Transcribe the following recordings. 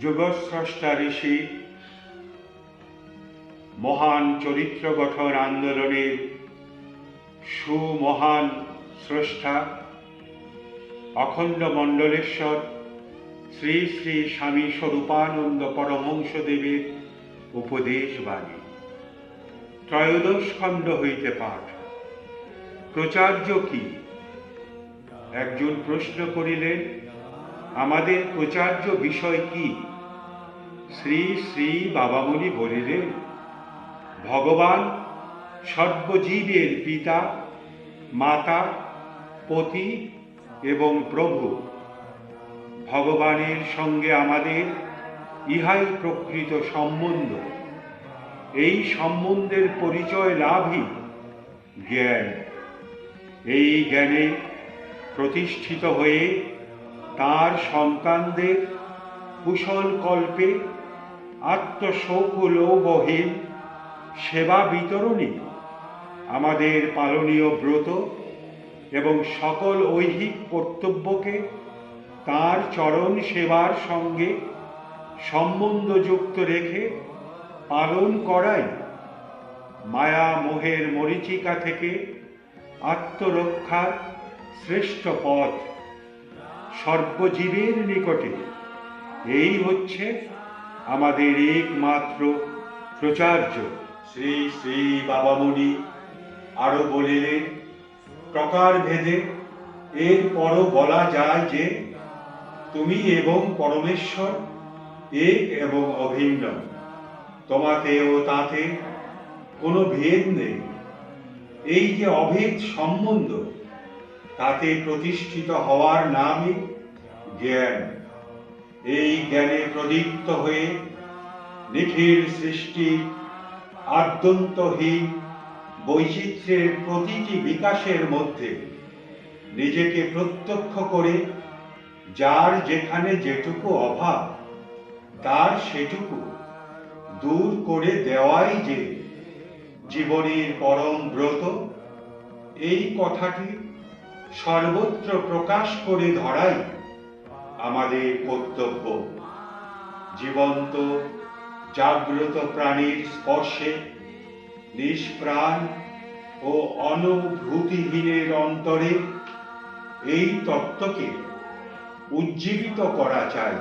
যুগস্রষ্টা ঋষি মহান চরিত্র গঠন আন্দোলনের সুমহান স্রষ্টা, অখণ্ড মণ্ডলেশ্বর, শ্রী শ্রী স্বামী স্বরূপানন্দ পরমহংসদেবের উপদেশ বাণী ত্রয়োদশ খণ্ড হইতে পাঠ। প্রচার্য কি? একজন প্রশ্ন করিলেন, আমাদের প্রচার্য বিষয় কি? শ্রী শ্রী বাবামণি বলিলেন, ভগবান সর্বজীবের পিতা, মাতা, পতি এবং প্রভু, ভগবানের সঙ্গে আমাদের ইহাই প্রকৃত সম্বন্ধ। এই সম্বন্ধের পরিচয় লাভই জ্ঞান। এই জ্ঞানে প্রতিষ্ঠিত হয়ে তার সন্তানদের কুশল কল্পে আত্মশোকলোভহীন সেবা বিতরণী আমাদের পালনীয় ব্রত এবং সকল ঐহিক কর্তব্যকে তার চরণ সেবার সঙ্গে সম্বন্ধযুক্ত রেখে পালন করাই মায়া মোহের মরিচিকা থেকে আত্মরক্ষার শ্রেষ্ঠ পথ সর্বজীবের নিকটে। এই হচ্ছে আমাদের একমাত্র প্রচার্য। শ্রী শ্রী বাবামণি আরও বলিলেন, প্রকার ভেদে এর পরও বলা যায় যে তুমি এবং পরমেশ্বর এক এবং অভিন্ন। তোমাতে ও তাতে কোনো ভেদ নেই। এই যে অভেদ সম্বন্ধ, তাতে প্রতিষ্ঠিত হওয়ার নামই জ্ঞান। এই জ্ঞানে প্রদীপ্ত হয়ে নিখিল সৃষ্টি, আদ্যন্তহীন বৈচিত্র্যের প্রতিটি বিকাশের মধ্যে নিজেকে প্রত্যক্ষ করে যার যেখানে যেটুকু অভাব, তার সেটুকু দূর করে দেওয়াই যে জীবনের পরম ব্রত, এই কথাটি সর্বত্র প্রকাশ করে ধরাই আমাদের কর্তব্য। জীবন্ত, জাগ্রত প্রাণীর স্পর্শে নিষ্প্রাণ ও অনুভূতিহীনের অন্তরে এই তত্ত্বকে উজ্জীবিত করা চাই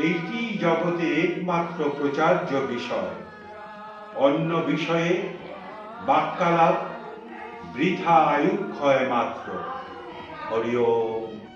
এইটি জগতে একমাত্র প্রচার্য বিষয়। অন্য বিষয়ে বাক্যালাপ বৃথা আয়ুক্ষয় মাত্র। হরি ওম।